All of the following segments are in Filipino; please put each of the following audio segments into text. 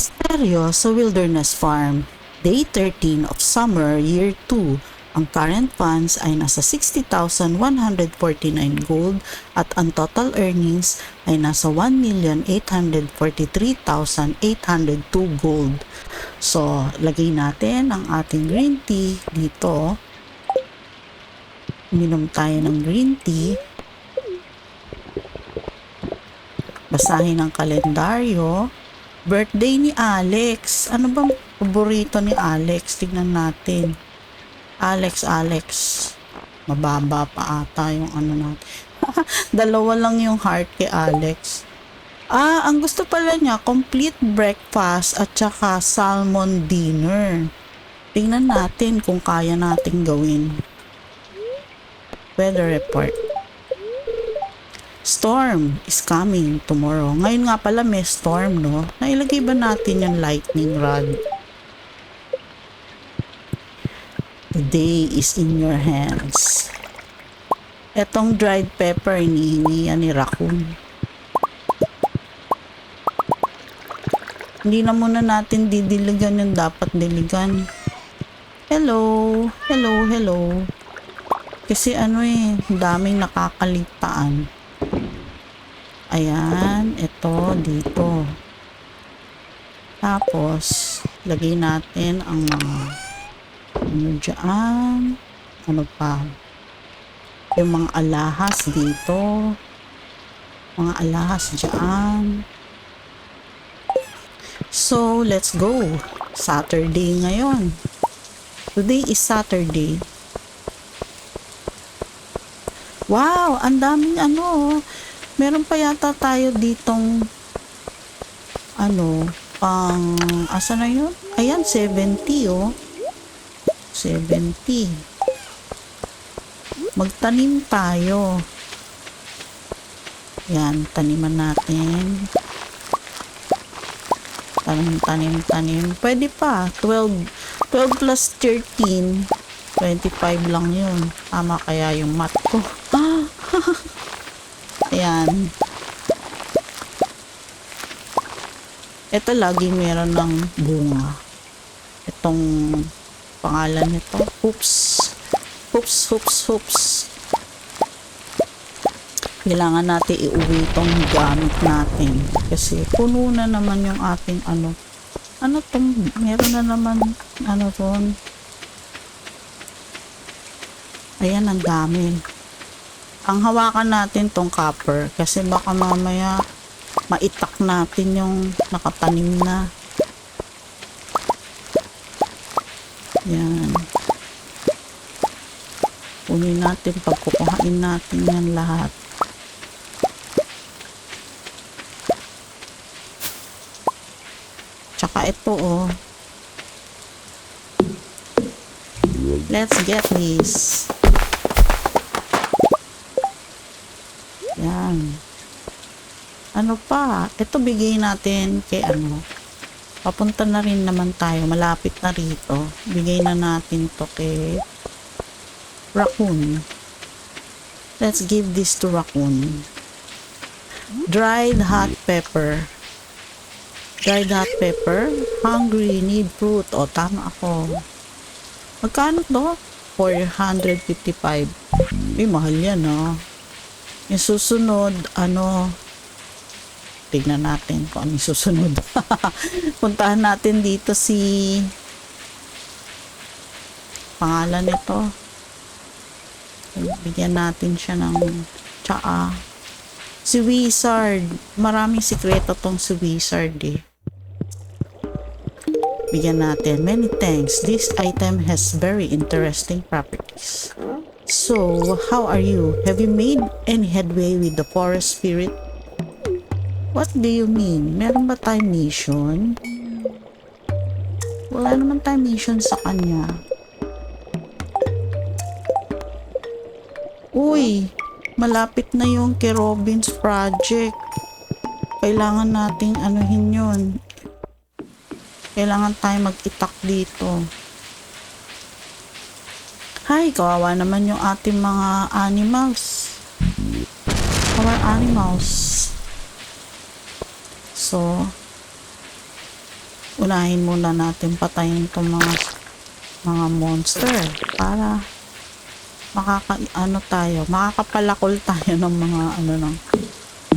Misteryo sa Wilderness Farm. Day 13 of summer, year 2. Ang current funds ay nasa 60,149 gold at ang total earnings ay nasa 1,843,802 gold. So, lagay natin ang ating green tea dito. Minom tayo ng green tea. Basahin ang kalendaryo. Birthday ni Alex. Ano bang paborito ni Alex? Tignan natin. Alex, Alex. Mababa pa ata yung ano natin. Dalawa lang yung heart kay Alex. Ah, ang gusto pala niya, complete breakfast at saka salmon dinner. Tingnan natin kung kaya natin gawin. Weather report. Storm is coming tomorrow. Ngayon nga pala may storm, no? Nailagay ba natin yung lightning rod? The day is in your hands. Etong dried pepper, inihingi yan ni Raccoon. Hindi na muna natin didiligan yung dapat diligan. Hello, hello, hello. Kasi ano eh, daming nakakalitaan. Ayan, ito dito. Tapos, lagay natin ang mga ano dyan. Ano pa? Yung mga alahas dito. Mga alahas dyan. So, let's go. Saturday ngayon. Today is Saturday. Wow, ang daming ano. Meron pa yata tayo ditong ano, pang asa na yun? Ayan, 70 oh. 70. Magtanim tayo. Yan, taniman natin. Tanim, tanim, tanim. Pwede pa. 12, 12 plus 13. 25 lang yun. Tama kaya yung mat ko. Ah! Ayan. Ito lagi meron ng bunga. Itong pangalan nito. Hoops. Hoops, hoops, hoops. Kailangan natin iuwi itong gamit natin. Kasi puno na naman yung ating ano. Ano tong, meron na naman, ano ton. Ayan, ang dami. Ang hawakan natin tong copper. Kasi baka mamaya maitak natin yung nakatanim na. Yan. Kunin natin, pagkukuhain natin yan lahat. Tsaka ito oh. Let's get this. Yan. Ano pa? Ito bigay natin kay ano. Papunta na rin naman tayo. Malapit na rito. Bigay na natin to kay Raccoon. Let's give this to Raccoon. Dried hot pepper. Dried hot pepper. Hungry, need fruit. O, tama ako. Magkano to? 455. Eh, mahal yan, ah. Yung susunod, ano, tignan natin kung ano susunod. Puntahan natin dito si pangalan nito. Bigyan natin siya ng tsaa. Si Wizard. Maraming sikreto tong si Wizard eh. Bigyan natin. Many thanks. This item has very interesting properties. So, how are you? Have you made any headway with the forest spirit? What do you mean? Meron ba tayong mission? Wala naman tayong mission sa kanya. Uy, malapit na yung kay Robin's project. Kailangan nating anuhin yun. Kailangan tayo mag-itak dito. Hay, kawawa naman yung ating mga animals. Our animals. So, unahin muna natin patayin itong mga mga monster para makaka ano tayo, makakapalakol tayo ng mga ano ng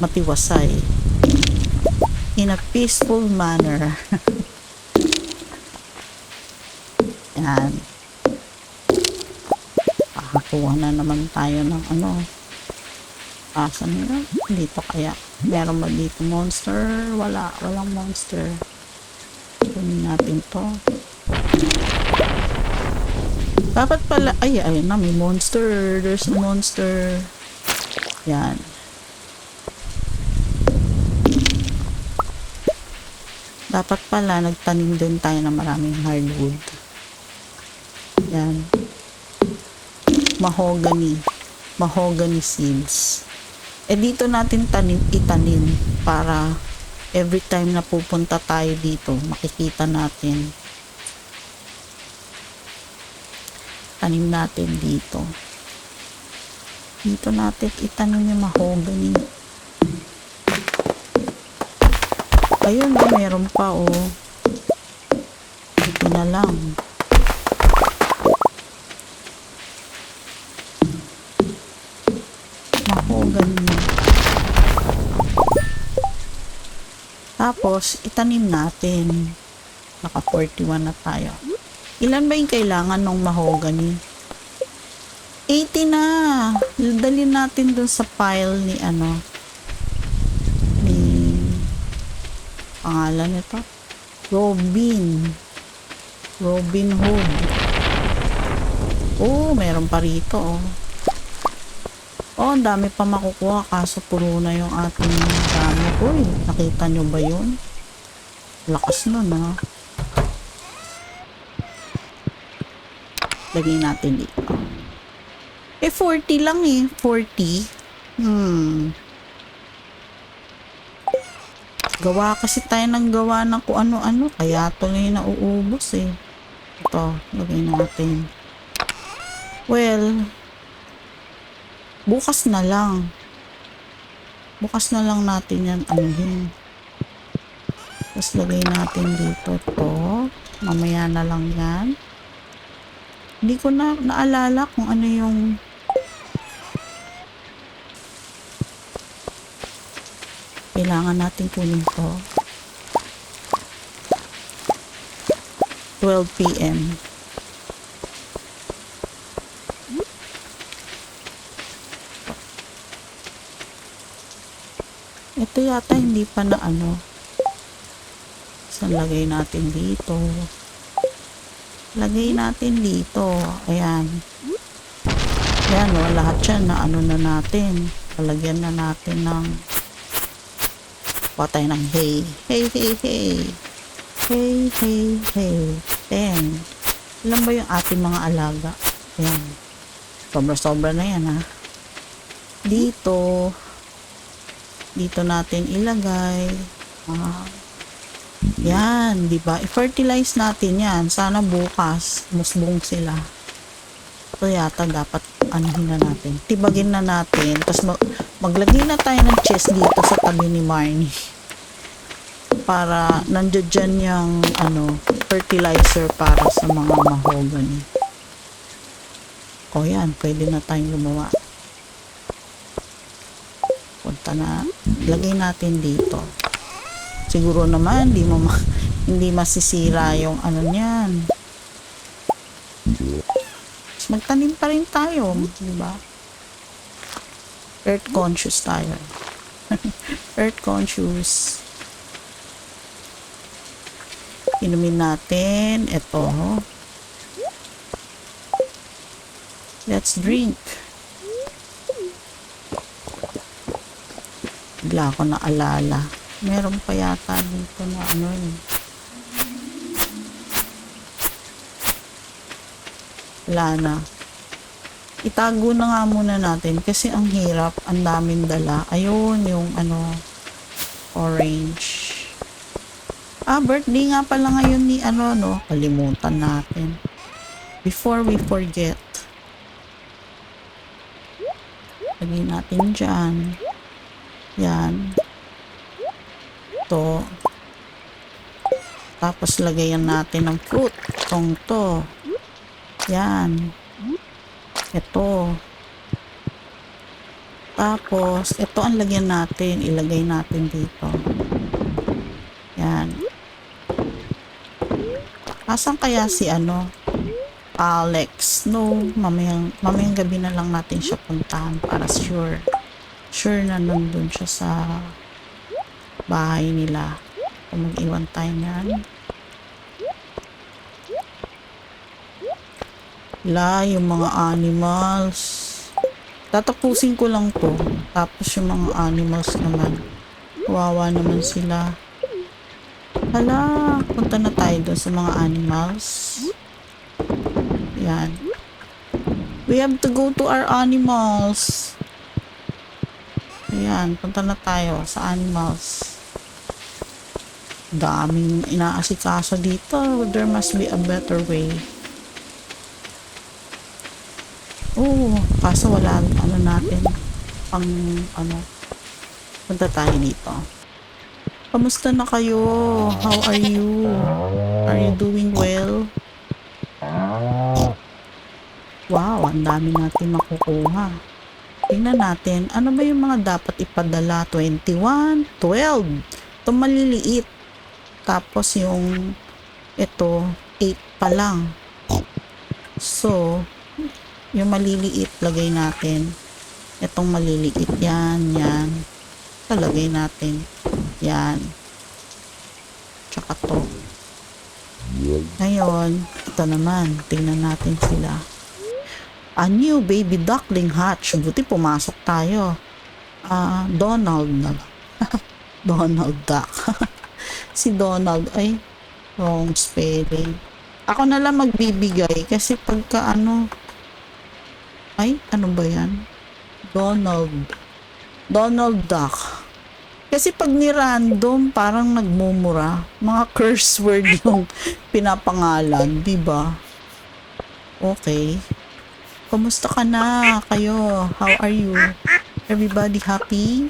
matiwasay in a peaceful manner. Yan. Kakakuha na naman tayo ng ano. Asan na? Dito kaya. Meron ba dito monster? Wala. Walang monster. Kunin natin to. Dapat pala, ay, ayun na, may monster. There's a monster. Yan. Dapat pala, nagtanim din tayo ng maraming hardwood. Yan. Mahogany. Mahogany seeds. Eh, dito natin tanim, itanim para every time na pupunta tayo dito, makikita natin. Tanim natin dito. Dito natin itanim yung mahogany. Ayun, oh, meron pa, oh. Dito na lang. Tapos, itanim natin. Naka 41 na tayo. Ilan ba yung kailangan ng mahogany? 80 na. Dalhin natin dun sa pile ni ano. Ni pangalan nito. Robin. Robin Hood. Oh, meron pa rito oh. Oh, ang dami pa makukuha kaso puro na yung ating dami. Uy, nakita nyo ba yun? Lakas nun ha. Lagay natin dito. Eh, 40 lang eh. 40. Hmm. Gawa kasi tayo ng gawa ng kung ano-ano. Kaya tuloy na uubos eh. Ito, lagay natin. Well, bukas na lang. Bukas na lang natin yan anuhin. Tapos lagay natin dito to. Mamaya na lang yan. Hindi ko na naalala kung ano yung kailangan natin kunin to. 12 p.m. Ito yata hindi pa na ano. Saan lagay natin dito? Lagay natin dito. Ayan. Ayan o, lahat yan na ano na natin. Palagyan na natin ng patay ng hay. Hay, hay, hay. Hay, hay, hay. Ten. Ilan ba yung ating mga alaga? Ayan. Sobra-sobra na yan ha. Dito. Dito natin ilagay. Ah. Yan, di ba? I-fertilize natin yan. Sana bukas, musbong sila. Ito yata dapat anuhin na natin. Tibagin na natin. Tapos mag maglagay na tayo ng chest dito sa tabi ni Marnie. Para nandiyan dyan yung ano, fertilizer para sa mga mahogany. O yan, pwede na tayong gumawa. Punta na. Lagay natin dito. Siguro naman hindi mo ma hindi masisira yung ano niyan. Magtanim pa rin tayo di ba? Earth conscious tayo. Earth conscious. Inumin natin. Ito let's drink bigla ako naalala meron pa yata dito na ano eh. Wala na. Itago na nga muna natin kasi ang hirap, ang daming dala. Ayun, yung ano, orange. Ah, birthday nga pala ngayon ni ano, no? Kalimutan natin. Before we forget. Lagay natin dyan. Yan to Tapos lagayan natin ng fruit. Itong to. Yan. Ito. Tapos, ito ang lagyan natin. Ilagay natin dito. Yan. Asan kaya si ano? Alex. No, mamayang, mamayang gabi na lang natin siya puntahan para sure. Sure na nandun siya sa bahay nila. Kung mag-iwan tayo niyan. La, yung mga animals. Tatapusin ko lang to. Tapos yung mga animals naman. Wawa naman sila. Hala, punta na tayo doon sa mga animals. Yan. We have to go to our animals. Ayan, punta na tayo sa animals. Daming inaasikaso dito. There must be a better way. Oo, kaso wala ano natin pang ano. Punta tayo dito. Kamusta na kayo? How are you? Are you doing well? Wow, ang dami natin makukuha. Tingnan natin, ano ba yung mga dapat ipadala? 21, 12. Ito maliliit. Tapos yung ito, 8 pa lang. So, yung maliliit, lagay natin. Itong maliliit, yan, yan. Ito, lagay natin. Yan. Tsaka to. Ngayon, ito naman, tingnan natin sila. A new baby duckling hatch. Buti pumasok tayo. Ah, Donald na. Donald Duck. si Donald, ay, wrong spelling. Ako na lang magbibigay kasi pagka ano, ay, ano ba yan? Donald. Donald Duck. Kasi pag ni-random, parang nagmumura. Mga curse word yung pinapangalan, di ba? Okay. Kumusta ka na kayo? How are you? Everybody happy?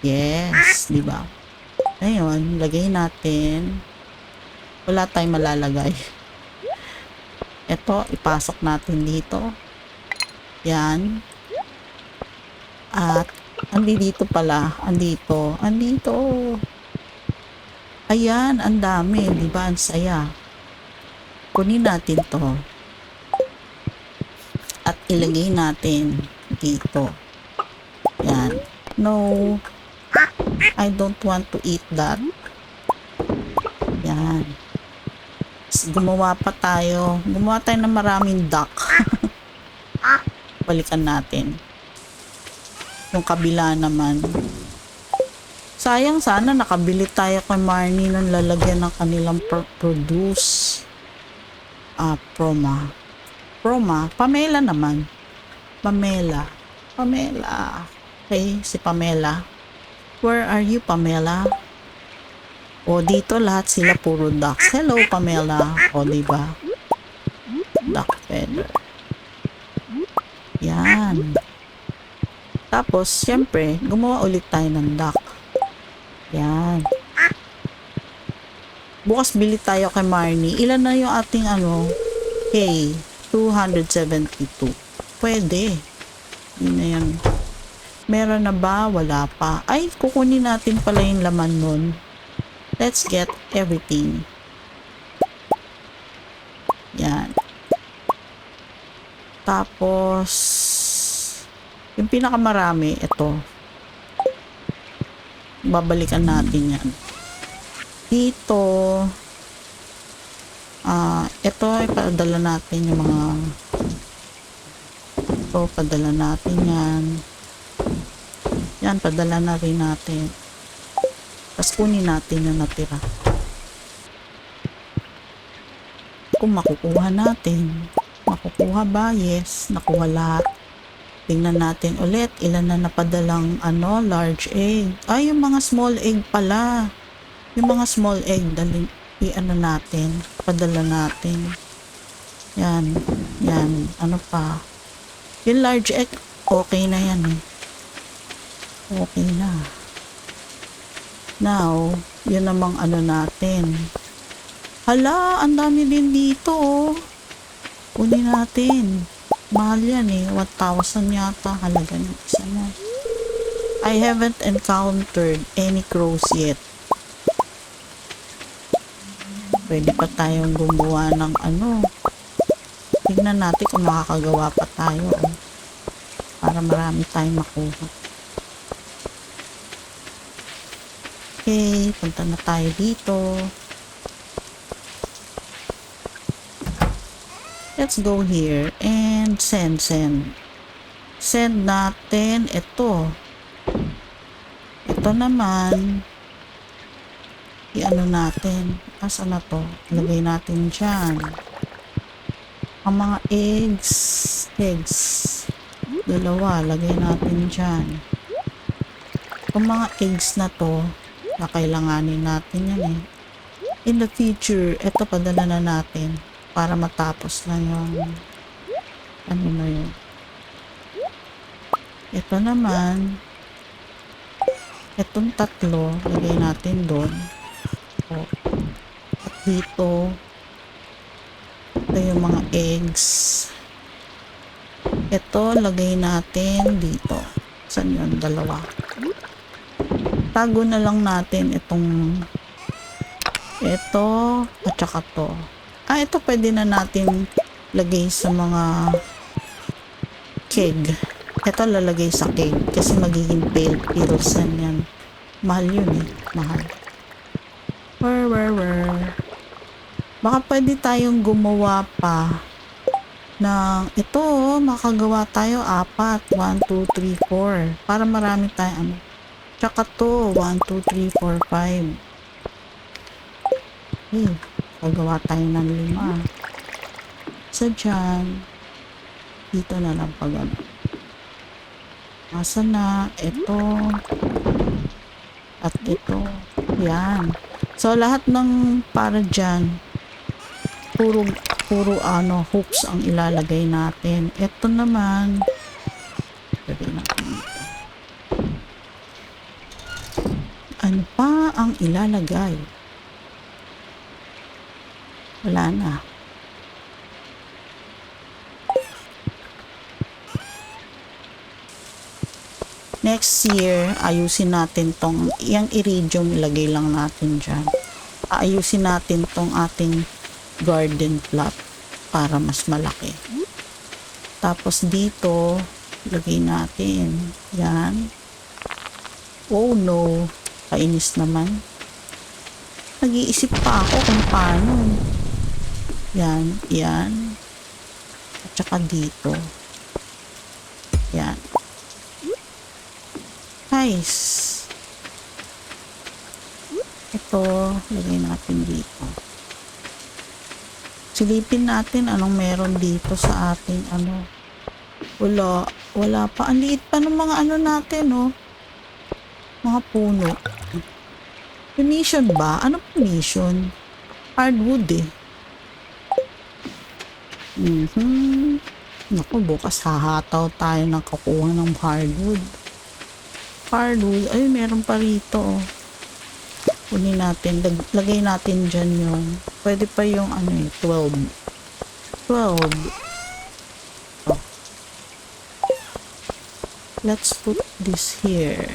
Yes, di ba? Ngayon, lagay natin. Wala tayong malalagay. Ito, ipasok natin dito. Yan. At, andi dito pala. Andito. Andito. Ayan, ang dami. Di ba? Ang saya. Kunin natin to. Ilagay natin dito. Yan. No. I don't want to eat that. Yan. Gumawa pa tayo. Gumawa tayo ng maraming duck. Balikan natin. Yung kabila naman. Sayang sana nakabili tayo kay Marnie ng lalagyan ng kanilang pro- produce. Ah, Proma. Proma. Pamela naman. Pamela. Pamela. Okay, si Pamela. Where are you, Pamela? O, dito lahat sila puro ducks. Hello, Pamela. O, diba? Duck feather. Yan. Tapos, syempre, gumawa ulit tayo ng duck. Yan. Bukas bili tayo kay Marnie. Ilan na yung ating ano? Hey, 272. Pwede. Yun na yan. Meron na ba? Wala pa. Ay, kukunin natin pala yung laman nun. Let's get everything. Yan. Tapos, yung pinakamarami, ito. Babalikan natin yan. Dito, ah, ito, ipadala natin yung mga ito, padala natin yan. Yan, padala na rin natin. Tapos kunin natin yung natira. Kung makukuha natin. Makukuha ba? Yes, nakuha lahat. Tingnan natin ulit, ilan na napadalang ano, large egg. Ay, yung mga small egg pala. Yung mga small egg, dali, i-ano natin, padala natin. Yan, yan, ano pa. Yung large egg, okay na yan eh. Okay na. Now, Yun namang ano natin. Hala, ang dami din dito oh. Kunin natin. Mahal yan eh. 1,000 yata halaga ng isa na. I haven't encountered any crows yet. Pwede pa tayong gumawa ng ano. Tignan natin kung makakagawa pa tayo. Oh. Para marami tayong makuha. Okay, punta na tayo dito. Let's go here and send, send. Send natin ito. Ito naman, i-ano natin. Asa na to? Lagay natin dyan. Ang mga eggs, eggs. Dalawa, lagay natin dyan. Ang mga eggs na to, kakailanganin natin yan eh. In the future, ito padala na natin para matapos na yung ano na yun. Ito naman, itong tatlo, lagay natin doon. O, at dito, ito yung mga eggs. Ito, lagay natin dito. Saan yun? Dalawa. Tago na lang natin itong ito at saka to. Ah, ito pwede na natin lagay sa mga keg. Ito lalagay sa keg kasi magiging pale pilsen yan. Mahal yun eh. Mahal. Where, where, where? Baka pwede tayong gumawa pa ng ito, oh, makagawa tayo apat. 1, 2, 3, 4. Para marami tayo ano. Tsaka to, 1, 2, 3, 4, 5. Eh, gagawa tayo ng lima. So, dyan, dito na lang pag ano. Nasa na, ito, at ito, yan. So, lahat ng para dyan, puro, puro ano, hooks ang ilalagay natin. Ito naman. Ano pa ang ilalagay? Wala na. Next year, ayusin natin tong, yung iridium ilagay lang natin dyan. Ayusin natin tong ating garden plot para mas malaki. Tapos dito, lagay natin. Yan. Oh no. Kainis naman. Nag-iisip pa ako kung paano. Yan, yan. At saka dito. Yan. Guys. Ito, lagay natin dito. Silipin natin anong meron dito sa ating ano. Wala, wala pa. Ang liit pa ng mga ano natin, oh. Mga puno. Permission ba? Ano permission? Hardwood eh. Mhm. Naku, bukas hahataw tayo ng kakuha ng hardwood. Hardwood. Ay, meron pa rito. oh. Kunin natin. Lag- lagay natin dyan yung... Pwede pa yung ano eh, 12. 12. Oh. Let's put this here.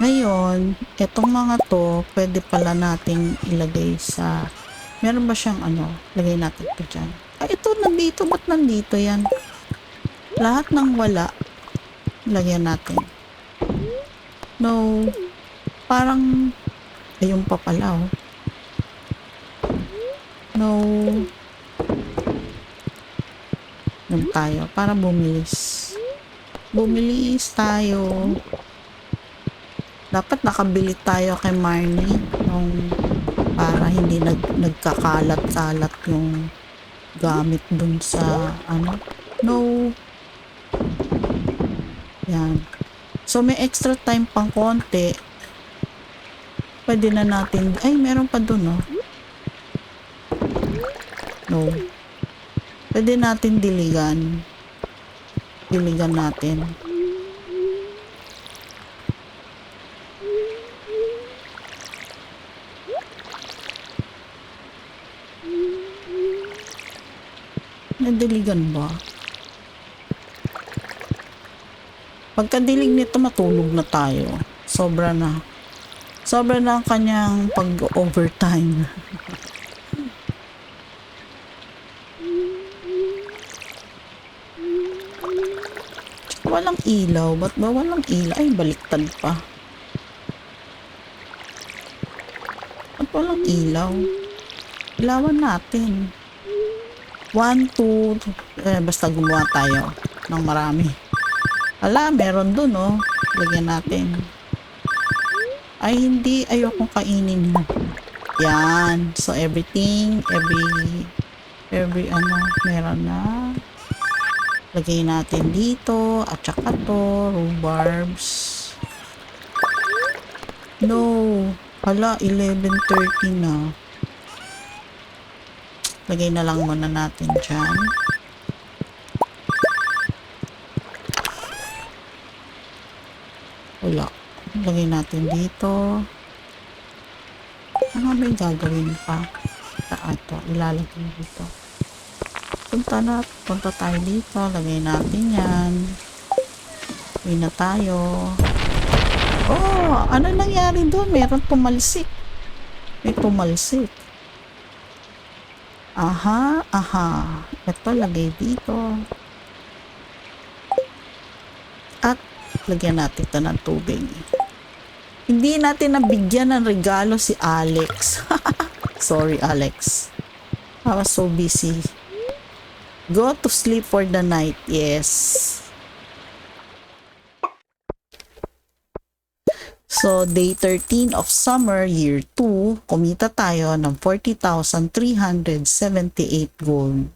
Ngayon, etong mga to, pwede pala nating ilagay sa... Meron ba siyang ano? Lagay natin to dyan. Ay, ito nandito. Ba't nandito yan? Lahat ng wala, lagyan natin. No. Parang... Ayun pa pala, oh. No. Doon tayo. Para bumilis. Bumilis tayo dapat nakabili tayo kay Marnie nung para hindi nag, nagkakalat-kalat yung gamit dun sa ano no yan so may extra time pang konti pwede na natin ay meron pa dun oh No. Pwede natin diligan. Diligan natin. Nadiligan ba? Pagkadilig nito matulog na tayo. Sobra na. Sobra na ang kanyang pag-overtime. Walang ilaw. Ba't ba walang ilaw? Ay, baliktad pa. Ba't walang ilaw? Ilawan natin. One, two, eh, basta gumawa tayo ng marami. Ala, meron dun, oh. Lagyan natin. Ay, hindi. Ayokong kainin. Yan. So, everything, every, every, ano, meron na. Lagay natin dito. At saka to, rhubarbs. No. Hala, 11.30 na. Lagay na lang muna natin dyan. Wala. Lagay natin dito. Ano yung gagawin pa? Ah, ito. Ilalagay dito. Punta na. Punta tayo dito. Lagay natin yan. Uwi na tayo. Oh, ano nangyari doon? Meron pumalsik. May pumalsik. Aha, aha. Ito, lagay dito. At, lagyan natin ito ng tubig. Hindi natin nabigyan ng regalo si Alex. Sorry, Alex. I was so busy. Go to sleep for the night. Yes. So, day 13 of summer, year 2, kumita tayo ng 40,378 gold.